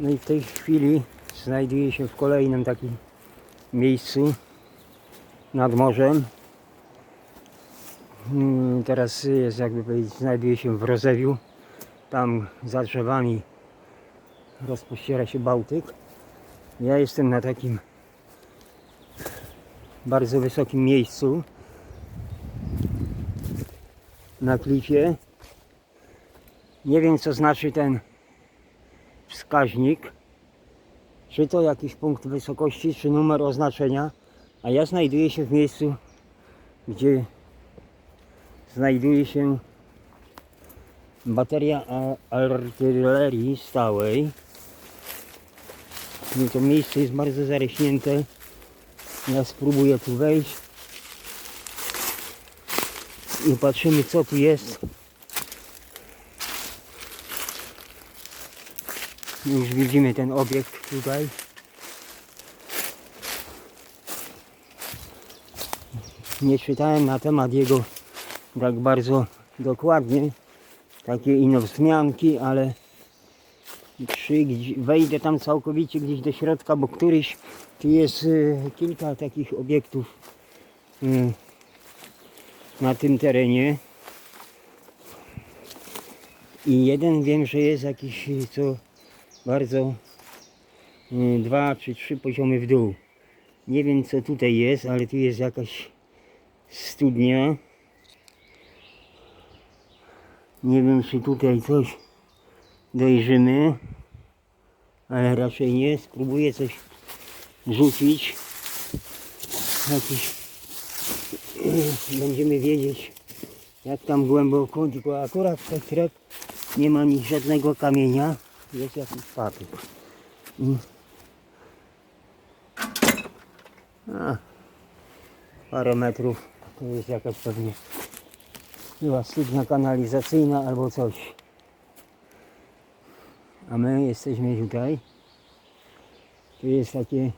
No i w tej chwili znajduję się w kolejnym takim miejscu nad morzem. Mm, Teraz jest jakby powiedzieć, znajduję się w Rozewiu. Tam za drzewami rozpościera się Bałtyk. Ja jestem na takim bardzo wysokim miejscu na klifie. Nie wiem co znaczy ten wskaźnik. Czy to jakiś punkt wysokości, czy numer oznaczenia. A ja znajduję się w miejscu, gdzie znajduje się bateria artylerii stałej. I to miejsce jest bardzo zarośnięte. Ja spróbuję tu wejść i patrzymy co tu jest. Już widzimy ten obiekt tutaj. Nie czytałem na temat jego tak bardzo dokładnie. Takie ino wzmianki, ale czy wejdę tam całkowicie gdzieś do środka, bo któryś tu jest y, kilka takich obiektów y, na tym terenie. I jeden wiem, że jest jakiś co bardzo y, dwa czy trzy poziomy w dół. Nie wiem co tutaj jest, ale tu jest jakaś studnia. Nie wiem czy tutaj coś dojrzymy, ale raczej nie. Spróbuję coś rzucić. Jakiś y, będziemy wiedzieć jak tam głęboko, tylko akurat w tych nie ma nic żadnego kamienia. Jest jakiś patyk. I... A, parę metrów to jest jakaś pewnie była studnia kanalizacyjna albo coś. A my jesteśmy tutaj. Tu jest takie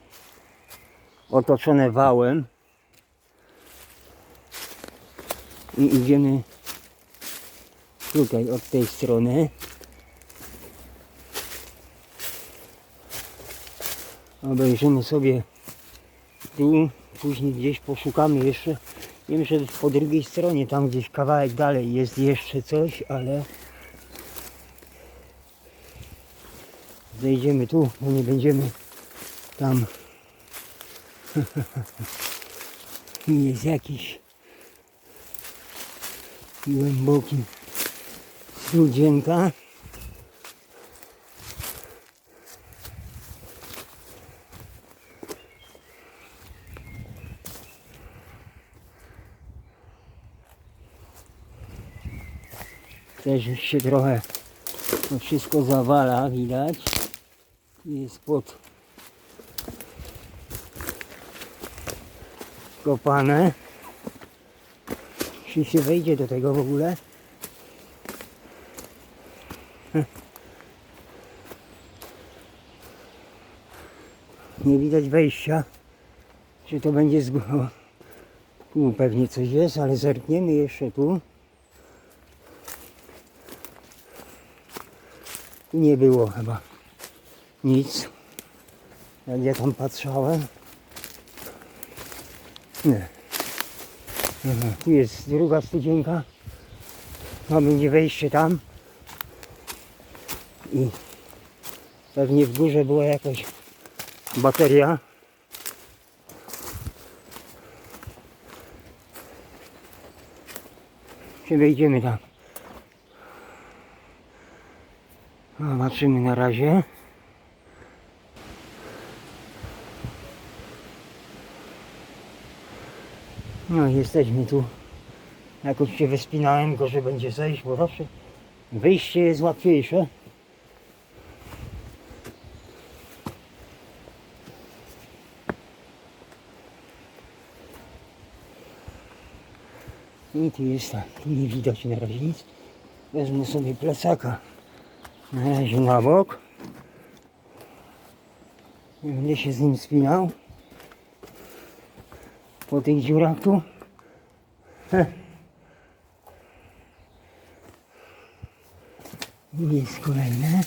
otoczone wałem. I idziemy tutaj od tej strony. Obejrzymy sobie tu, później gdzieś poszukamy jeszcze. Wiem, że po drugiej stronie, tam gdzieś kawałek dalej jest jeszcze coś, ale zejdziemy tu, bo nie będziemy tam. jest jakiś głęboki studzienka. Też się trochę to wszystko zawala, widać. Jest pod kopane. Czy się wejdzie do tego w ogóle? Nie widać wejścia. Czy to będzie z... o, Tu pewnie coś jest, ale zerkniemy jeszcze tu. Nie było chyba nic. Jak ja tam patrzałem. Nie. Aha, tu jest druga studzienka. To będzie wejście tam. I pewnie w górze była jakaś bateria. Czy wejdziemy tam? Zobaczymy na razie. No jesteśmy tu. Jakoś się wyspinałem, że będzie zejść, bo zawsze wyjście jest łatwiejsze. I tu jest tak, nie widać na razie nic. Wezmę sobie plecaka na razie na bok. Nie będę się z nim spinał. Po tych dziurach tu. Heh. Jest kolejne.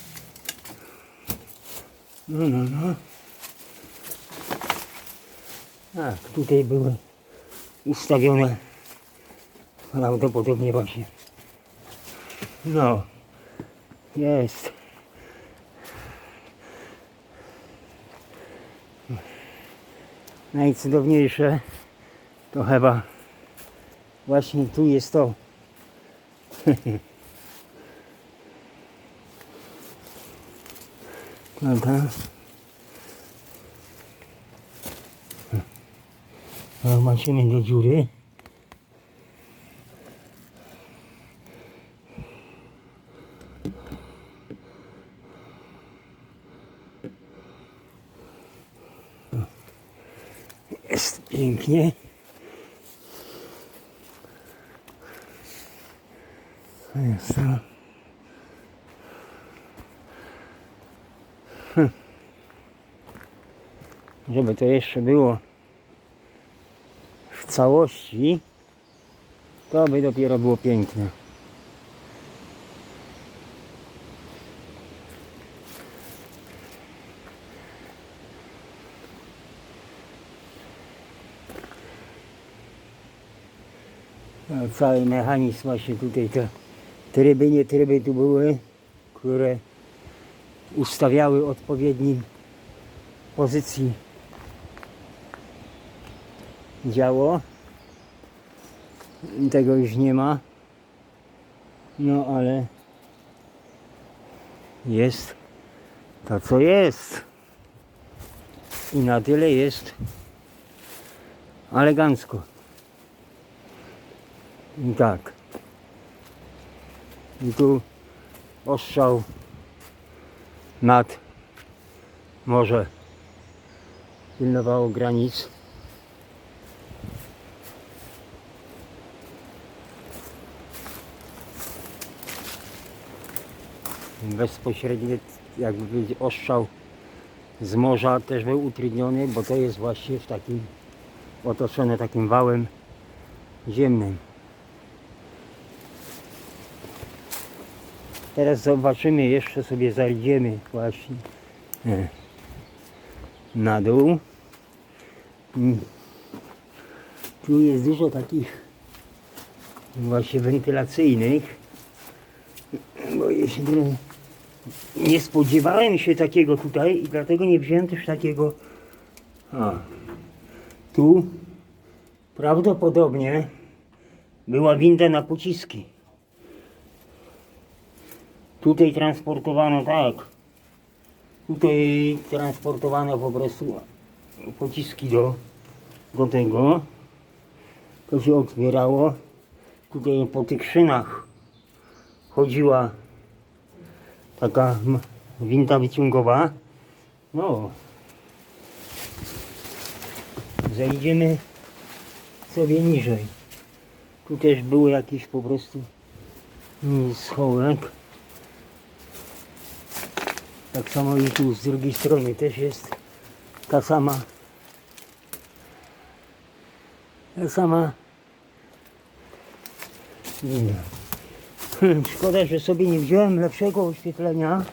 No, no, no. Tak, tutaj były ustawione prawdopodobnie właśnie. No, jest. Najcudowniejsze to chyba właśnie tu jest to. Prawda? Zobaczymy do dziury. Jest pięknie. Jest to. Hm. Żeby to jeszcze było w całości, to by dopiero było piękne. Cały mechanizm właśnie tutaj te tryby, nie tryby tu były, które ustawiały odpowiednim pozycji działo. Tego już nie ma. No ale jest to co jest. I na tyle jest elegancko. Tak. I tu ostrzał nad morze pilnowało granic. Bezpośrednie jakby powiedzieć, ostrzał z morza też był utrudniony, bo to jest właśnie w takim otoczone takim wałem ziemnym. Teraz zobaczymy, jeszcze sobie zajdziemy właśnie na dół. Mm. Tu jest dużo takich właśnie wentylacyjnych. Bo jeśli nie spodziewałem się takiego tutaj i dlatego nie wziąłem też takiego. A, tu prawdopodobnie była winda na pociski. Tutaj transportowano tak. Tutaj transportowano po prostu pociski do, do tego. To się otwierało. Tutaj po tych szynach chodziła taka winda wyciągowa. No. Zejdziemy sobie niżej. Tu też było jakieś po prostu schołek. Tak samo i tu z drugiej strony też jest ta sama ta sama winda. Hmm, Szkoda, że sobie nie wziąłem lepszego oświetlenia,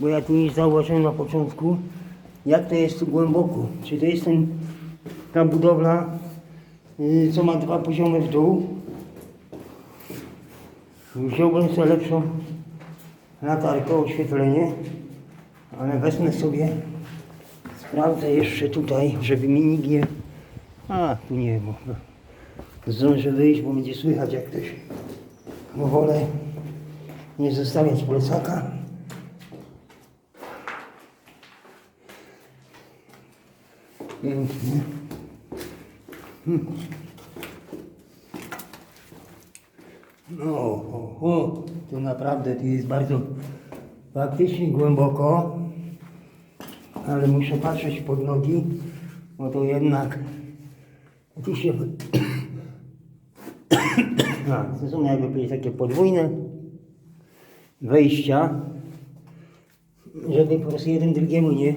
bo ja tu nie zauważyłem na początku, jak to jest tu głęboko. Czy to jest ten, ta budowla, yy, co ma dwa poziomy w dół. Wziąłbym sobie lepszą latarkę, oświetlenie, ale wezmę sobie, sprawdzę jeszcze tutaj, żeby mi nikt nie... A, tu nie, bo zdążę wyjść, bo będzie słychać jak ktoś bo wolę nie zostawiać plecaka. Pięknie. Hmm. No, o, o, to naprawdę tu jest bardzo faktycznie głęboko, ale muszę patrzeć pod nogi, bo to jednak tu się to są jakby powiedzieć takie podwójne wejścia, żeby po prostu jeden drugiemu nie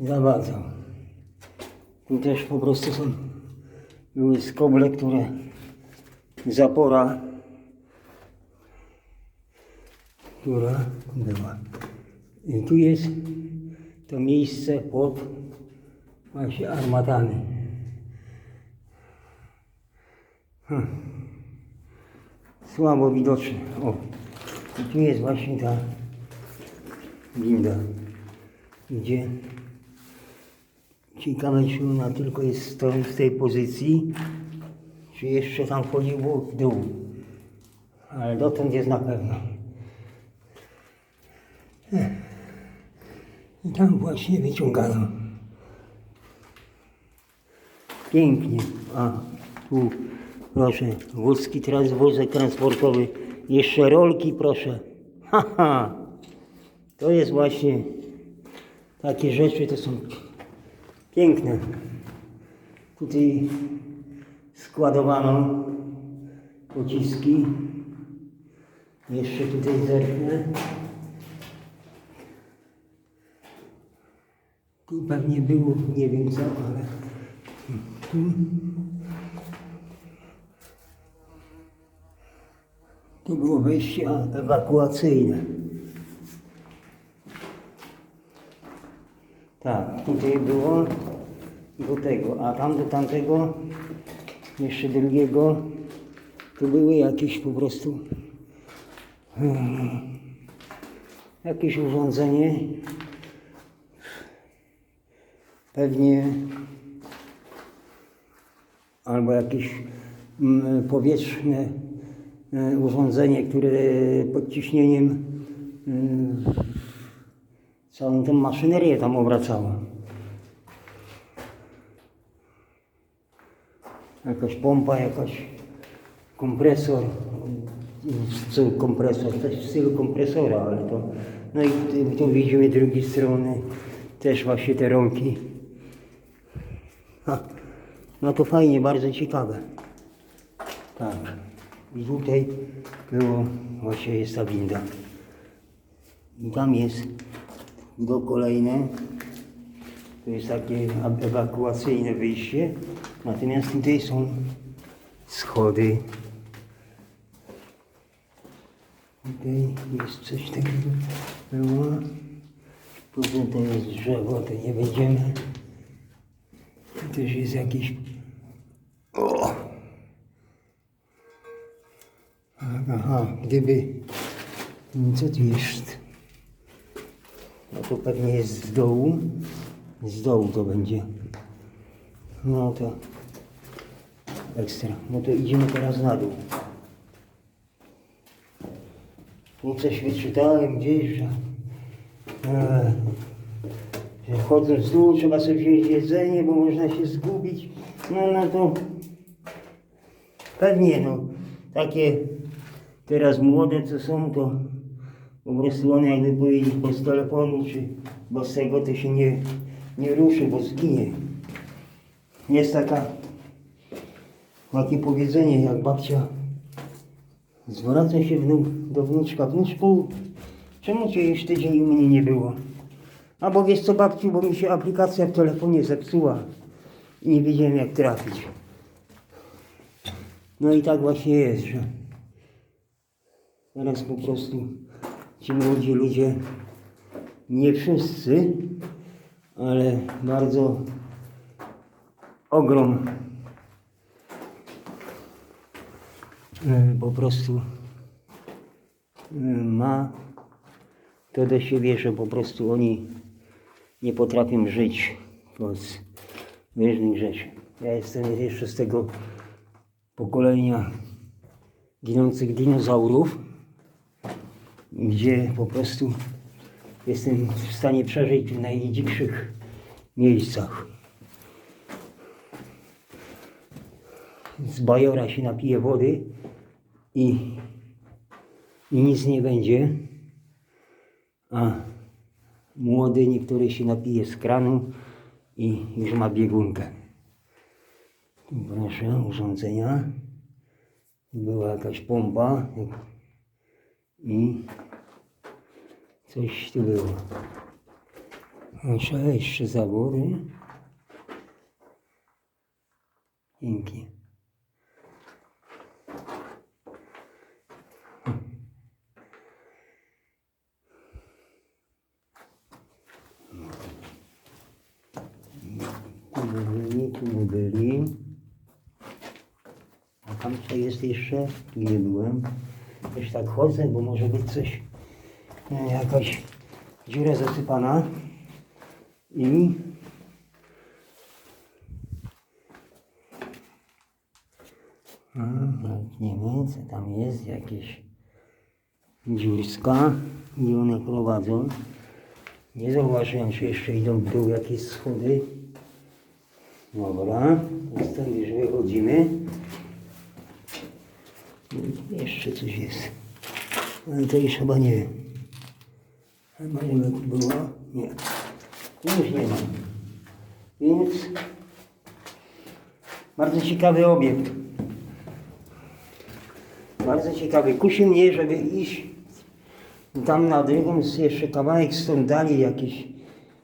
zawadzał. Tu też po prostu są były skoble, które zapora, która była. I tu jest to miejsce pod właśnie armatami. Hmm. Słabo widoczne. O, i tu jest właśnie ta winda, gdzie ciekawe, czy ona tylko jest stoi w tej pozycji, czy jeszcze tam chodziło w dół. Ale dotąd jest na pewno. I tam właśnie wyciągają. Pięknie. A tu proszę, wózki, trans, wózek transportowy. Jeszcze rolki proszę. Haha. To jest właśnie takie rzeczy, to są piękne. Tutaj składowano pociski. Jeszcze tutaj zerknę. Tu pewnie było, nie wiem co, ale tu. Tu było wejście ewakuacyjne. Tak, tutaj było do tego, a tam do tamtego, jeszcze drugiego, tu były jakieś po prostu hmm, jakieś urządzenie, pewnie albo jakieś mm, powietrzne e, urządzenie, które pod ciśnieniem mm, całą tę maszynerię tam obracało. Jakaś pompa, jakaś kompresor, co kompresor, też w stylu kompresora, ale to, no i tu- widzimy drugiej strony też właśnie te rąki. No to fajnie, bardzo ciekawe. Tak. I tutaj było, właśnie jest ta winda. I tam jest do kolejne. To jest takie ewakuacyjne wyjście. Natomiast tutaj są schody. Tutaj jest coś takiego było. Potem to jest drzewo, to nie będziemy. Tu też jest jakieś... Aha, gdyby... Co tu jest? No to pewnie jest z dołu. Z dołu to będzie. No to ekstra. No to idziemy teraz na dół. Tu coś wyczytałem gdzieś, że, e, chodząc z dół trzeba sobie wziąć jedzenie, bo można się zgubić. No, no to pewnie no, takie teraz młode co są, to po prostu one jakby powiedzieć bez telefonu, czy bez tego to się nie, nie ruszy, bo zginie. Jest taka, takie powiedzenie, jak babcia zwraca się wnuk, do wnuczka, wnuczku, czemu cię już tydzień u mnie nie było? A bo wiesz co babciu, bo mi się aplikacja w telefonie zepsuła i nie wiedziałem jak trafić. No i tak właśnie jest, że teraz po prostu ci młodzi ludzie, nie wszyscy, ale bardzo ogrom e, po prostu e, ma to do siebie, że po prostu oni nie potrafią żyć bez różnych rzeczy. Ja jestem jeszcze z tego pokolenia ginących dinozaurów, gdzie po prostu jestem w stanie przeżyć w najdzikszych miejscach. Z bajora się napije wody i, i nic nie będzie, a młody niektóry się napije z kranu i już ma biegunkę. Tu proszę, urządzenia. Była jakaś pompa i coś tu było. Muszę jeszcze zawory. Dzięki. Tu byli, tu byli. A tam co jest jeszcze? Tu nie byłem. Też tak chodzę, bo może być coś, nie, jakaś dziura zasypana. I nie wiem, co tam jest, jakieś dziurska, gdzie one prowadzą. Nie zauważyłem, czy jeszcze idą w dół jakieś schody. Dobra, stąd już wychodzimy. Jeszcze coś jest. Ale to już chyba nie. Chyba nie wiem, było. Nie. Już nie ma. Więc bardzo ciekawy obiekt. Bardzo ciekawy. Kusi mnie, żeby iść tam na drugą, jeszcze kawałek stąd dalej jakiś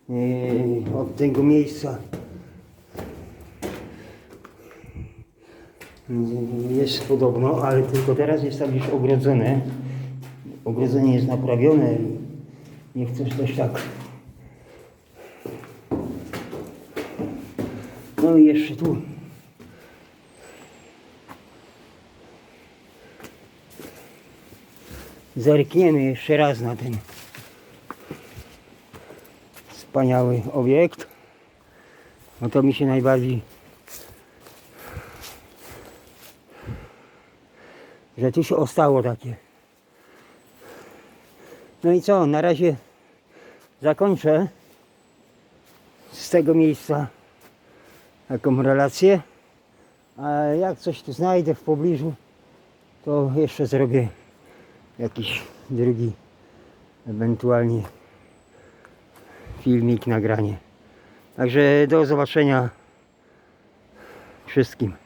yy, od tego miejsca. Jest podobno, ale tylko teraz jest tam już ogrodzone. Ogrodzenie jest naprawione. Nie chcesz też tak. No i jeszcze tu. Zerkniemy jeszcze raz na ten wspaniały obiekt. No to mi się najbardziej że tu się ostało takie. No i co, na razie zakończę z tego miejsca taką relację. A jak coś tu znajdę w pobliżu, to jeszcze zrobię jakiś drugi, ewentualnie filmik, nagranie. Także do zobaczenia wszystkim.